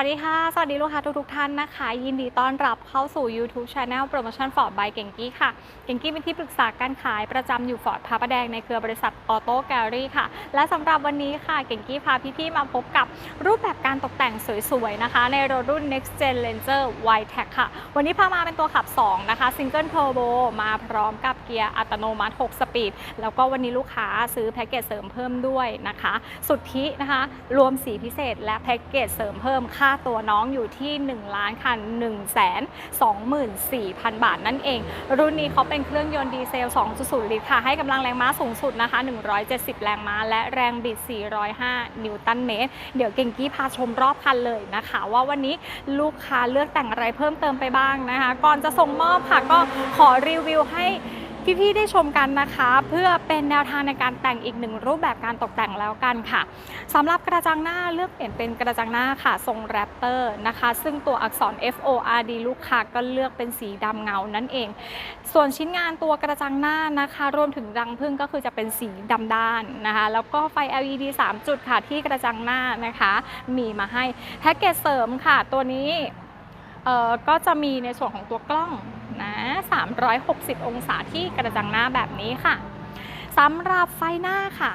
วัสดีค่ะ สวัสดีลูกค้าทุกทท่านนะคะ ยินดีต้อนรับเข้าสู่ YouTube Channel Promotion Ford by เก่งกี้ค่ะ เก่งกี้เป็นที่ปรึกษาการขายประจำอยู่ฟอร์ดพระประแดงในเครือบริษัทออโต้แกลลี่ค่ะ และสำหรับวันนี้ค่ะ เก่งกี้พาพี่ๆมาพบกับรูปแบบการตกแต่งสวยๆนะคะ ในรถรุ่น Next Gen Ranger y t e c ค่ะ วันนี้พามาเป็นตัวขับ 2 นะคะ Single Turbo มาพร้อมกับเกียร์อัตโนมัติ 6 สปีด แล้วก็วันนี้ลูกค้าซื้อแพ็กเกจเสริมเพิ่มด้วยนะคะ สุทธินะคะ รวมสีพิเศษและแพ็กเกจเสริมเพิ่มค่ะาตัวน้องอยู่ที่ 1 ล้านคัน1 2 4 0 0 0 บาทนั่นเอง รุ่นนี้เขาเป็นเครื่องยนต์ดีเซล 2.0 ลิตรค่ะ ให้กำลังแรงม้าสูงสุดนะคะ 170 แรงม้า และแรงบิด 405 นิวตันเมตร เดี๋ยวเก่งกี้พาชมรอบคันเลยนะคะ ว่าวันนี้ลูกค้าเลือกแต่งอะไรเพิ่มเติมไปบ้างนะคะ ก่อนจะส่งมอบค่ะก็ขอรีวิวให้ พี่ๆได้ชมกันนะคะ เพื่อเป็นแนวทางในการแต่งอีกหนึ่งรูปแบบการตกแต่งแล้วกันค่ะสำหรับกระจังหน้าเลือกเปลี่ยนเป็นกระจังหน้าค่ะ ทรงแรปเตอร์นะคะ ซึ่งตัวอักษร F O R D ลูกค้าก็เลือกเป็นสีดำเงานั่นเอง ส่วนชิ้นงานตัวกระจังหน้านะคะ รวมถึงรังพึ่งก็คือจะเป็นสีดำด้านนะคะ แล้วก็ไฟ LED 3 จุดค่ะที่กระจังหน้านะคะ มีมาให้แพ็กเกจเสริมค่ะ ตัวนี้ก็จะมีในส่วนของตัวกล้อง 360 องศาที่กระจังหน้าแบบนี้ค่ะสำหรับไฟหน้าค่ะ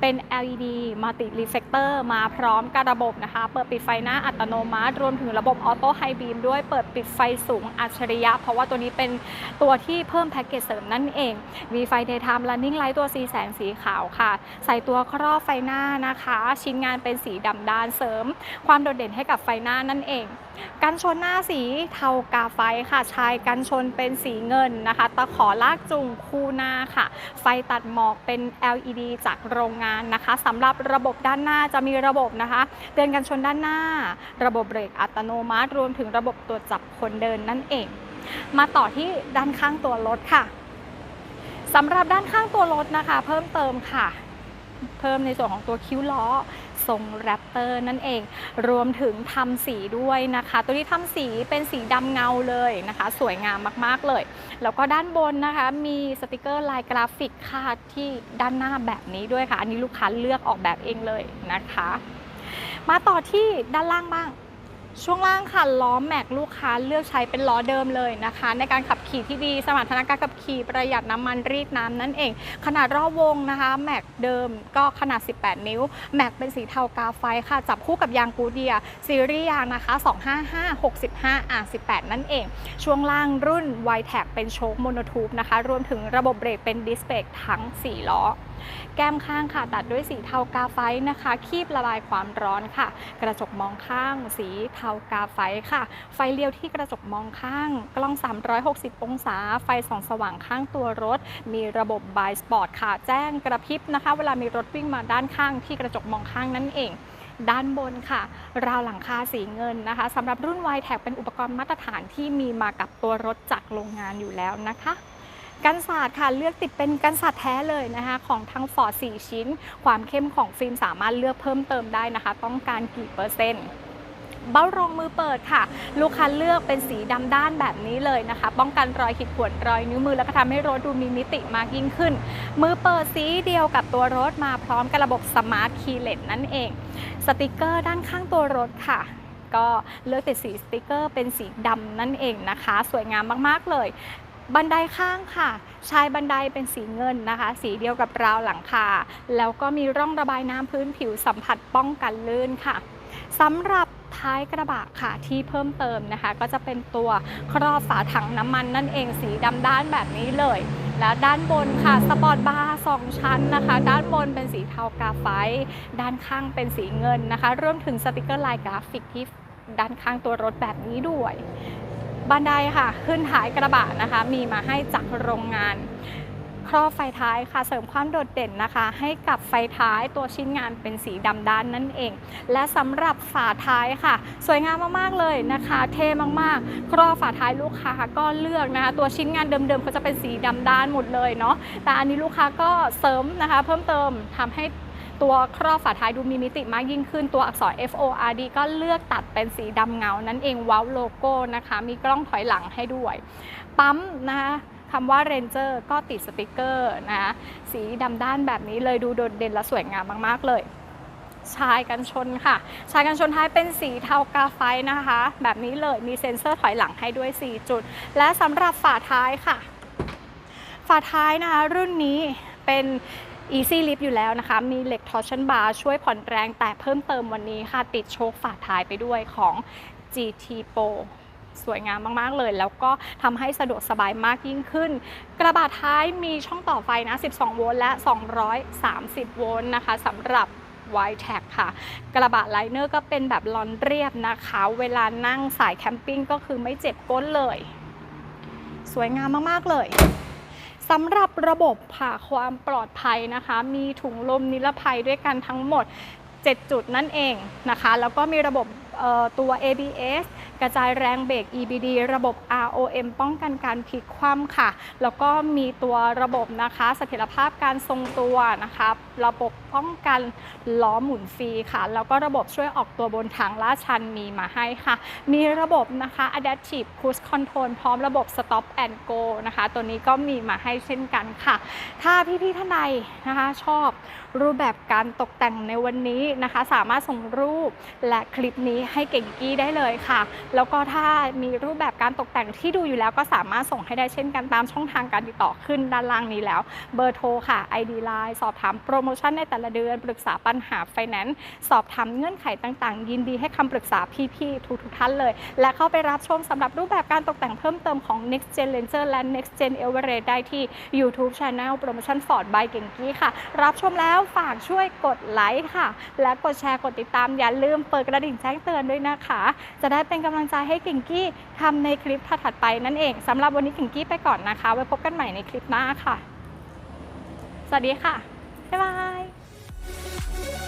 เป็น LED Multi Reflector มาพร้อมกับระบบนะคะ เปิดปิดไฟหน้าอัตโนมัติ รวมถึงระบบออโต้ไฮบีมด้วยเปิดปิดไฟสูงอัจฉริยะ เพราะว่าตัวนี้เป็นตัวที่เพิ่มแพ็กเกจเสริมนั่นเอง มีไฟ Daytime Running Light ตัวสีแสงสีขาวค่ะ ใส่ตัวครอบไฟหน้านะคะ ชิ้นงานเป็นสีดำด้านเสริม ความโดดเด่นให้กับไฟหน้านั่นเองกันชนหน้าสีเทากาไฟค่ะชายกันชนเป็นสีเงินนะคะ ตะขอลากจูงคู่หน้าค่ะ ไฟตัดหมอกเป็น LED จากโรงงานนะคะสำหรับระบบด้านหน้าจะมีระบบนะคะ เตือนกันชนด้านหน้า ระบบเบรกอัตโนมัติ รวมถึงระบบตรวจจับคนเดินนั่นเอง มาต่อที่ด้านข้างตัวรถค่ะสำหรับด้านข้างตัวรถนะคะ เพิ่มเติมค่ะ เพิ่มในส่วนของตัวคิ้วล้อ ทรงแรปเตอร์นั่นเอง รวมถึงทำสีด้วยนะคะ ตัวนี้ทำสีเป็นสีดำเงาเลยนะคะ สวยงามมากๆเลย แล้วก็ด้านบนนะคะมีสติกเกอร์ลายกราฟิกค่ะที่ด้านหน้าแบบนี้ด้วยค่ะ อันนี้ลูกค้าเลือกออกแบบเองเลยนะคะ มาต่อที่ด้านล่างบ้าง ช่วงล่างค่ะล้อแม็กลูกค้าเลือกใช้เป็นล้อเดิมเลยนะคะ ในการขับขี่ที่ดีสมรรถนะการขับขี่ประหยัดน้ำมันรีดน้ำนั่นเอง ขนาดรอบวงนะคะแม็กเดิมก็ขนาด 18 นิ้วแม็กเป็นสีเทากาไฟค่ะ จับคู่กับยางกูเดียซีรีส์ยางนะคะ 255 65 R 18 นั่นเอง ช่วงล่างรุ่น y t e c เป็นโชคโมโนทูบนะคะ รวมถึงระบบเบรกเป็นดิสเบรกทั้ง 4 ล้อ แก้มข้างค่ะ ตัดด้วยสีเทากาไฟนะคะ คีบระบายความร้อนค่ะ กระจกมองข้าง สีเทากาไฟค่ะ ไฟเลี้ยวที่กระจกมองข้าง กล้อง 360 องศา ไฟส่องสว่างข้างตัวรถ มีระบบบายสปอร์ตค่ะ แจ้งกระพริบนะคะ เวลามีรถวิ่งมาด้านข้างที่กระจกมองข้างนั่นเองด้านบนค่ะ ราวหลังคาสีเงินนะคะสำหรับรุ่น y t e c เป็นอุปกรณ์มาตรฐานที่มีมากับตัวรถจากโรงงานอยู่แล้วนะคะ กันศาสตร์ค่ะเลือกติดเป็นกันศาสตร์แท้เลยนะคะของทั้งฟอร์ด4ชิ้น ความเข้มของฟิล์มสามารถเลือกเพิ่มเติมได้นะคะ ต้องการกี่เปอร์เซ็นต์เบ้ารองมือเปิดค่ะ ลูกค้าเลือกเป็นสีดำด้านแบบนี้เลยนะคะ ป้องกันรอยขีดข่วนรอยนิ้วมือแล้วก็ทำให้รถดูมีมิติมากยิ่งขึ้น มือเปิดสีเดียวกับตัวรถมาพร้อมกับระบบสมาร์ทคีย์เลสนั่นเอง สติกเกอร์ด้านข้างตัวรถค่ะก็เลือกติดสีสติกเกอร์เป็นสีดำนั่นเองนะคะ สวยงามมาก ๆ เลย บันไดข้างค่ะชายบันไดเป็นสีเงินนะคะ สีเดียวกับราวหลังคา แล้วก็มีร่องระบายน้ำพื้นผิวสัมผัสป้องกันลื่นค่ะสำหรับท้ายกระบะค่ะที่เพิ่มเติมนะคะ ก็จะเป็นตัวครอบฝาถังน้ำมันนั่นเองสีดำด้านแบบนี้เลย แล้วด้านบนค่ะสปอร์ตบาร์สองชั้นนะคะ ด้านบนเป็นสีเทากาไฟ ด้านข้างเป็นสีเงินนะคะรวมถึงสติกเกอร์ลายกราฟิกที่ด้านข้างตัวรถแบบนี้ด้วย บันไดค่ะ ขึ้นท้ายกระบะนะคะ มีมาให้จากโรงงาน ครอบไฟท้ายค่ะเสริมความโดดเด่นนะคะ ให้กับไฟท้ายตัวชิ้นงานเป็นสีดำด้านนั่นเอง และสำหรับฝาท้ายค่ะ สวยงามมากๆเลยนะคะ เท่มากๆ ครอบฝาท้ายลูกค้าก็เลือกนะคะ ตัวชิ้นงานเดิมๆเขาจะเป็นสีดำด้านหมดเลยเนาะแต่อันนี้ลูกค้าก็เสริมนะคะ เพิ่มเติมทำให้ ตัวครอบฝาท้ายดูมีมิติมากยิ่งขึ้นตัวอักษร F O R D ก็เลือกตัดเป็นสีดำเงา นั่นเองว้าวโลโก้นะคะ มีกล้องถอยหลังให้ด้วย ปั๊มนะคะคำว่า Ranger ก็ติดสติกเกอร์นะคะสีดำด้านแบบนี้เลยดูโดดเด่นและสวยงามมาก ๆ เลยชายกันชนค่ะ ชายกันชนท้ายเป็นสีเทากาไฟนะคะ แบบนี้เลยมีเซ็นเซอร์ถอยหลังให้ด้วย 4 จุด และสำหรับฝาท้ายค่ะ ฝาท้ายนะคะรุ่นนี้เป็น Easy Lift อยู่แล้วนะคะ มีเหล็ก torsion bar ช่วยผ่อนแรงแต่เพิ่มเติมวันนี้ค่ะ ติดโชคฝาท้ายไปด้วยของ GT Pro สวยงามมาก ๆ เลย แล้วก็ทำให้สะดวกสบายมากยิ่งขึ้น กระบะท้ายมีช่องต่อไฟนะ 12 โวลต์และ 230 โวลต์นะคะสำหรับ y t a g ค่ะ กระบะไลเนอร์ก็เป็นแบบลอนเรียบนะคะ เวลานั่งสายแคมปิ้งก็คือไม่เจ็บก้นเลย สวยงามมาก ๆ เลย สำหรับระบบผ่าความปลอดภัยนะคะ มีถุงลมนิรภัยด้วยกันทั้งหมด 7 จุดนั่นเองนะคะ แล้วก็มีระบบตัว ABS กระจายแรงเบรก EBD ระบบ ROM ป้องกันการพลิกคว่ำค่ะ แล้วก็มีตัวระบบนะคะ เสถียรภาพการทรงตัวนะคะ ระบบป้องกันล้อหมุนฟรีค่ะ แล้วก็ระบบช่วยออกตัวบนทางลาดชันมีมาให้ค่ะ มีระบบนะคะ Adaptive Cruise Control พร้อมระบบ Stop and Go นะคะ ตัวนี้ก็มีมาให้เช่นกันค่ะ ถ้าพี่ๆท่านใดนะคะชอบรูปแบบการตกแต่งในวันนี้นะคะ สามารถส่งรูปและคลิปนี้ให้เก่งกี้ได้เลยค่ะ แล้วก็ถ้ามีรูปแบบการตกแต่งที่ดูอยู่แล้วก็สามารถส่งให้ได้เช่นกันตามช่องทางการติดต่อขึ้นด้านล่างนี้แล้ว เบอร์โทรค่ะ ID Line สอบถามโปรโมชั่นในแต่ละเดือน ปรึกษาปัญหาไฟแนนซ์สอบถามเงื่อนไขต่าง ๆ ยินดีให้คำปรึกษาพี่ๆทุกๆท่านเลย และเข้าไปรับชมสำหรับรูปแบบการตกแต่งเพิ่มเติมของ Next Gen Ranger และ Next Gen Everest ได้ที่ YouTube Channel Promotion Ford by เก่งกี้ค่ะ รับชมแล้วฝากช่วยกดไลค์ค่ะ และกดแชร์กดติดตามอย่าลืมเปิดกระดิ่งแจ้งเตือนด้วยนะคะ จะได้เป็นกำลังใจให้เก่งกี้ทำในคลิปถัดๆไปนั่นเองสำหรับวันนี้เก่งกี้ไปก่อนนะคะ ไว้พบกันใหม่ในคลิปหน้าค่ะ สวัสดีค่ะ บ๊ายบาย プーチン!